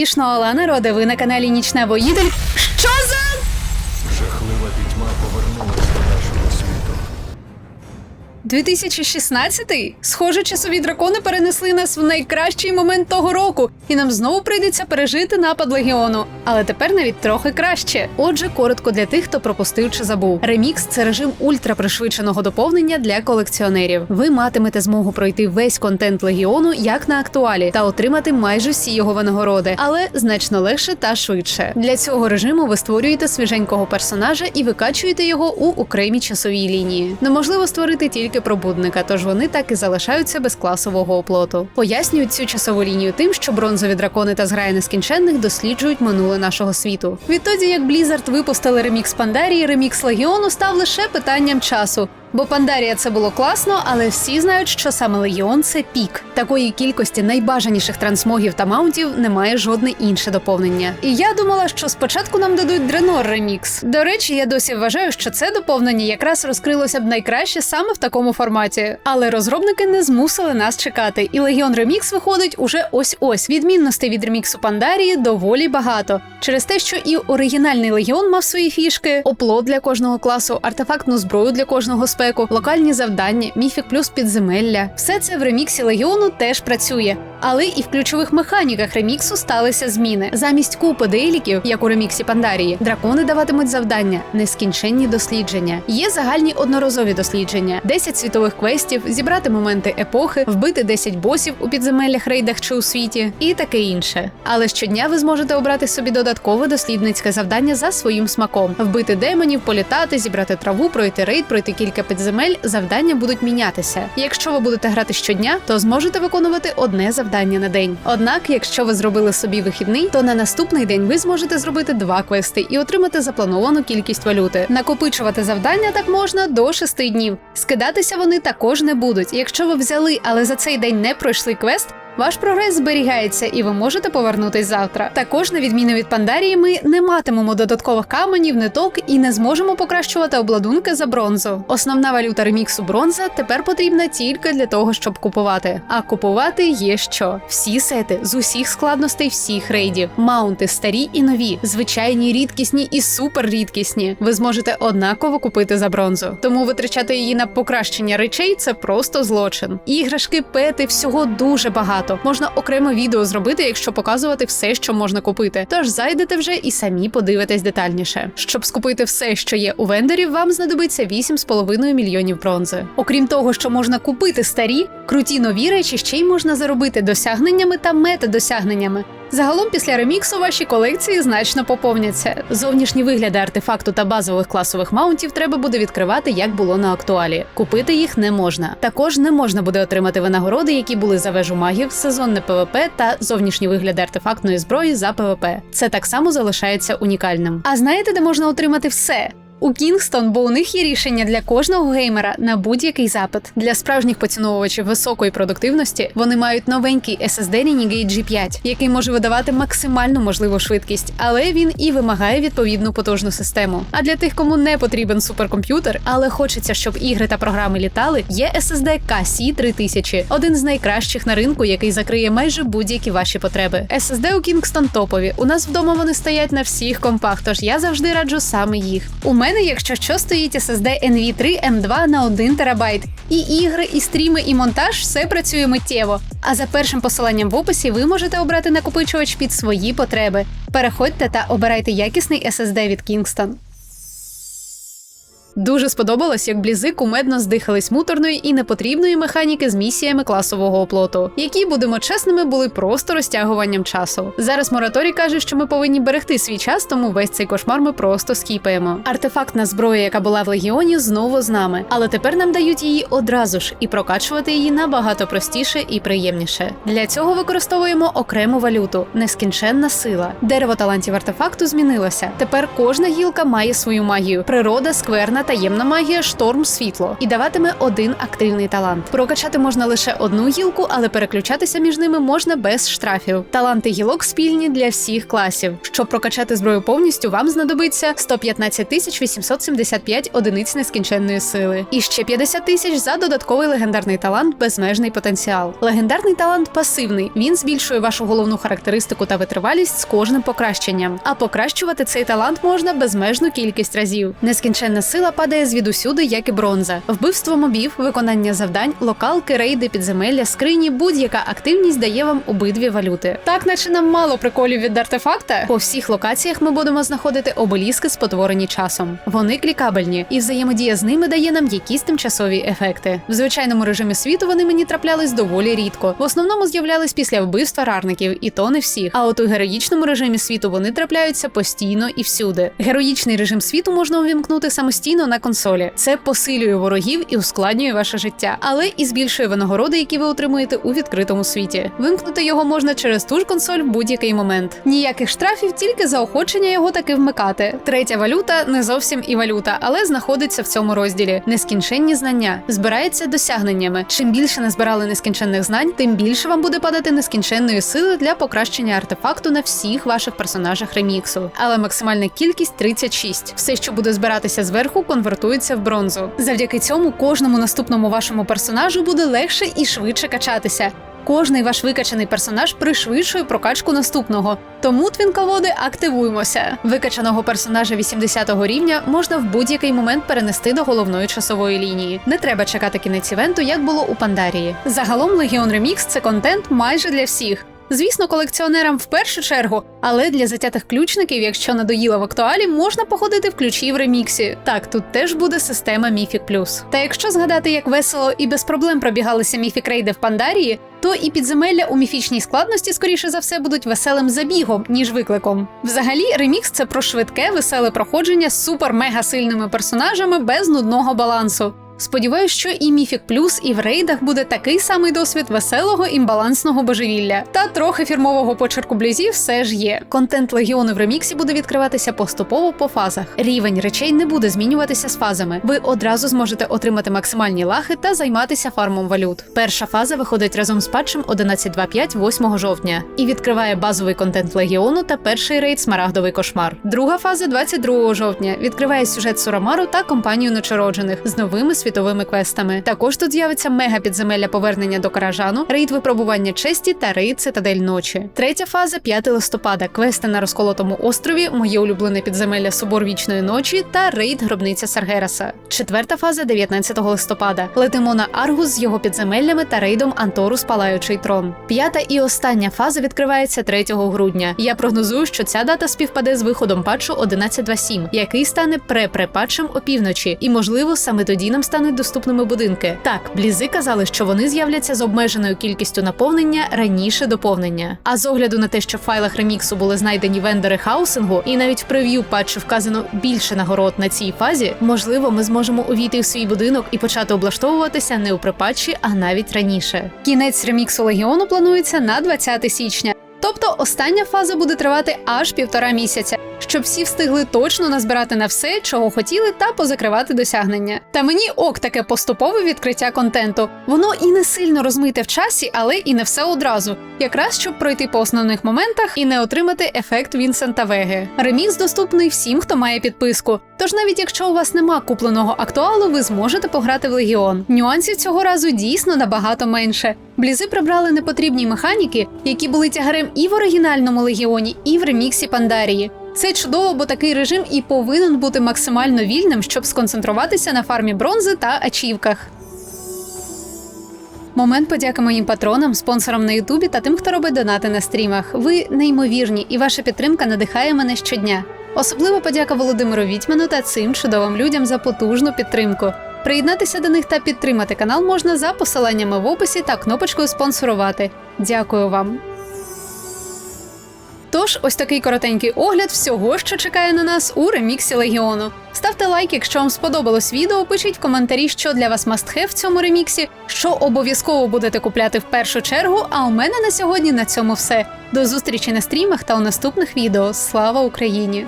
Ішно Олана Роде, ви на каналі Нічна Воїдель. Що за. 2016-й? Схоже, часові дракони перенесли нас в найкращий момент того року, і нам знову прийдеться пережити напад легіону. Але тепер навіть трохи краще. Отже, коротко для тих, хто пропустив чи забув. Ремікс це режим ультрапришвидшеного доповнення для колекціонерів. Ви матимете змогу пройти весь контент легіону як на актуалі та отримати майже всі його винагороди, але значно легше та швидше. Для цього режиму ви створюєте свіженького персонажа і викачуєте його у окремій часовій лінії. Неможливо створити тільки пробудника, тож вони так і залишаються без класового оплоту. Пояснюють цю часову лінію тим, що бронзові дракони та зграї нескінченних досліджують минуле нашого світу. Відтоді, як Blizzard випустили ремікс Пандарії, ремікс Легіону став лише питанням часу. Бо Пандарія це було класно, але всі знають, що саме Легіон це пік. Такої кількості найбажаніших трансмогів та маунтів немає жодне інше доповнення. І я думала, що спочатку нам дадуть Дренор ремікс. До речі, я досі вважаю, що це доповнення якраз розкрилося б найкраще саме в такому форматі. Але розробники не змусили нас чекати, і Легіон Ремікс виходить уже ось ось. Відмінностей від реміксу Пандарії доволі багато. Через те, що і оригінальний легіон мав свої фішки, оплот для кожного класу, артефактну зброю для кожного спеку, локальні завдання, міфік плюс підземелля. Все це в реміксі легіону теж працює. Але і в ключових механіках реміксу сталися зміни. Замість купи дейліків, як у реміксі Пандарії, дракони даватимуть завдання, нескінченні дослідження. Є загальні одноразові дослідження, 10 світових квестів, зібрати моменти епохи, вбити 10 босів у підземеллях, рейдах чи у світі, і таке інше. Але щодня ви зможете обрати собі додаткове дослідницьке завдання за своїм смаком: вбити демонів, політати, зібрати траву, пройти рейд, пройти кілька підземель. Завдання будуть мінятися. Якщо ви будете грати щодня, то зможете виконувати одне завдання на день. Однак, якщо ви зробили собі вихідний, то на наступний день ви зможете зробити два квести і отримати заплановану кількість валюти. Накопичувати завдання так можна до 6 днів. Скидатися вони також не будуть. Якщо ви взяли, але за цей день не пройшли квест. Ваш прогрес зберігається, і ви можете повернутись завтра. Також, на відміну від Пандарії, ми не матимемо додаткових каменів, ниток і не зможемо покращувати обладунки за бронзу. Основна валюта реміксу бронза тепер потрібна тільки для того, щоб купувати. А купувати є що: всі сети з усіх складностей всіх рейдів, маунти старі і нові, звичайні, рідкісні і суперрідкісні. Ви зможете однаково купити за бронзу. Тому витрачати її на покращення речей це просто злочин. Іграшки, пети, всього дуже багато. Можна окремо відео зробити, якщо показувати все, що можна купити. Тож зайдете вже і самі подивитесь детальніше. Щоб скупити все, що є у вендорів, вам знадобиться 8,5 мільйонів бронзи. Окрім того, що можна купити старі, круті нові речі ще й можна заробити досягненнями та метадосягненнями. Загалом після реміксу ваші колекції значно поповняться. Зовнішні вигляди артефакту та базових класових маунтів треба буде відкривати, як було на актуалі. Купити їх не можна. Також не можна буде отримати винагороди, які були за вежу магів, сезонне ПВП та зовнішні вигляди артефактної зброї за ПВП. Це так само залишається унікальним. А знаєте, де можна отримати все? У Кінгстон, бо у них є рішення для кожного геймера на будь-який запит. Для справжніх поціновувачів високої продуктивності вони мають новенький SSD Renegade G5, який може видавати максимальну можливу швидкість, але він і вимагає відповідну потужну систему. А для тих, кому не потрібен суперкомп'ютер, але хочеться, щоб ігри та програми літали, є SSD KC 3000, один з найкращих на ринку, який закриє майже будь-які ваші потреби. SSD у Kingston топові. У нас вдома вони стоять на всіх компах, тож я завжди раджу саме їх. У мене, якщо що, стоїть SSD NV3 M2 на 1 ТБ. І ігри, і стріми, і монтаж все працює миттєво. А за першим посиланням в описі ви можете обрати накопичувач під свої потреби. Переходьте та обирайте якісний SSD від Kingston. Дуже сподобалось, як блізи кумедно здихались муторної і непотрібної механіки з місіями класового оплоту, які, будемо чесними, були просто розтягуванням часу. Зараз мораторій каже, що ми повинні берегти свій час, тому весь цей кошмар ми просто скіпаємо. Артефактна зброя, яка була в легіоні, знову з нами, але тепер нам дають її одразу ж, і прокачувати її набагато простіше і приємніше. Для цього використовуємо окрему валюту нескінченна сила. Дерево талантів артефакту змінилося. Тепер кожна гілка має свою магію. Природа, скверна активна таємна магія шторм світло і даватиме один активний талант. Прокачати можна лише одну гілку, але переключатися між ними можна без штрафів. Таланти гілок спільні для всіх класів. Щоб прокачати зброю повністю, вам знадобиться 115 тисяч 875 одиниць нескінченної сили. І ще 50 тисяч за додатковий легендарний талант безмежний потенціал. Легендарний талант пасивний. Він збільшує вашу головну характеристику та витривалість з кожним покращенням. А покращувати цей талант можна безмежну кількість разів. Нескінченна сила падає звідусюди, як і бронза. Вбивство мобів, виконання завдань, локалки, рейди, підземелля, скрині, будь-яка активність дає вам обидві валюти. Так, наче нам мало приколів від артефакта. По всіх локаціях ми будемо знаходити обеліски, спотворені часом. Вони клікабельні, і взаємодія з ними дає нам якісь тимчасові ефекти. В звичайному режимі світу вони мені траплялись доволі рідко. В основному з'являлись після вбивства рарників, і то не всіх. А от у героїчному режимі світу вони трапляються постійно і всюди. Героїчний режим світу можна увімкнути самостійно на консолі. Це посилює ворогів і ускладнює ваше життя, але і збільшує винагороди, які ви отримуєте у відкритому світі. Вимкнути його можна через ту ж консоль в будь-який момент. Ніяких штрафів, тільки заохочення його таки вмикати. Третя валюта не зовсім і валюта, але знаходиться в цьому розділі. Нескінченні знання збирається досягненнями. Чим більше назбирали нескінченних знань, тим більше вам буде падати нескінченної сили для покращення артефакту на всіх ваших персонажах реміксу. Але максимальна кількість 36. Все, що буде збиратися зверху, конвертується в бронзу. Завдяки цьому кожному наступному вашому персонажу буде легше і швидше качатися. Кожний ваш викачаний персонаж пришвидшує прокачку наступного. Тому твінководи активуємося. Викачаного персонажа 80-го рівня можна в будь-який момент перенести до головної часової лінії. Не треба чекати кінець івенту, як було у Пандарії. Загалом Легіон Ремікс це контент майже для всіх. Звісно, колекціонерам в першу чергу, але для затятих ключників, якщо надоїла в актуалі, можна походити в ключі в реміксі. Так, тут теж буде система Міфік Плюс. Та якщо згадати, як весело і без проблем пробігалися міфік рейди в Пандарії, то і підземелля у міфічній складності, скоріше за все, будуть веселим забігом, ніж викликом. Взагалі, ремікс це про швидке, веселе проходження з супер-мега сильними персонажами без нудного балансу. Сподіваюсь, що і Міфік Плюс, і в рейдах буде такий самий досвід веселого імбалансного божевілля. Та трохи фірмового почерку блізів все ж є. Контент легіону в реміксі буде відкриватися поступово по фазах. Рівень речей не буде змінюватися з фазами. Ви одразу зможете отримати максимальні лахи та займатися фармом валют. Перша фаза виходить разом з патчем 11.2.5 8 жовтня і відкриває базовий контент легіону та перший рейд Смарагдовий кошмар. Друга фаза 22 жовтня відкриває сюжет Сурамару та компанію нечороджених з новими світовими квестами. Також тут з'явиться мега підземелля повернення до Каражану, рейд випробування честі та рейд Цитадель ночі. Третя фаза 5 листопада. Квести на розколотому острові, моє улюблене підземелля Собор вічної ночі та рейд Гробниця Саргераса. Четверта фаза 19 листопада. Летимо на Аргус з його підземеллями та рейдом Анторус Палаючий трон. П'ята і остання фаза відкривається 3 грудня. Я прогнозую, що ця дата співпаде з виходом патчу 11.2.7, який стане пре-пре-патчем опівночі, і можливо саме тоді нам стануть доступними будинки. Так, блізи казали, що вони з'являться з обмеженою кількістю наповнення раніше доповнення. А з огляду на те, що в файлах реміксу були знайдені вендори хаусингу, і навіть в прев'ю патчу вказано більше нагород на цій фазі, можливо, ми зможемо увійти в свій будинок і почати облаштовуватися не у припатчі, а навіть раніше. Кінець реміксу легіону планується на 20 січня. Тобто остання фаза буде тривати аж півтора місяця, щоб всі встигли точно назбирати на все, чого хотіли, та позакривати досягнення. Та мені ок таке поступове відкриття контенту. Воно і не сильно розмите в часі, але і не все одразу. Якраз щоб пройти по основних моментах і не отримати ефект Вінсента Веги. Ремікс доступний всім, хто має підписку. Тож навіть якщо у вас нема купленого актуалу, ви зможете пограти в легіон. Нюансів цього разу дійсно набагато менше. Блізи прибрали непотрібні механіки, які були тягарем і в оригінальному легіоні, і в реміксі Пандарії. Це чудово, бо такий режим і повинен бути максимально вільним, щоб сконцентруватися на фармі бронзи та ачівках. Момент подяки моїм патронам, спонсорам на Ютубі та тим, хто робить донати на стрімах. Ви неймовірні, і ваша підтримка надихає мене щодня. Особливо подяка Володимиру Вітьману та цим чудовим людям за потужну підтримку. Приєднатися до них та підтримати канал можна за посиланнями в описі та кнопочкою спонсорувати. Дякую вам. Тож, ось такий коротенький огляд всього, що чекає на нас у реміксі Легіону. Ставте лайк, якщо вам сподобалось відео. Пишіть в коментарі, що для вас мастхев в цьому реміксі, що обов'язково будете купляти в першу чергу. А у мене на сьогодні на цьому все. До зустрічі на стрімах та у наступних відео. Слава Україні!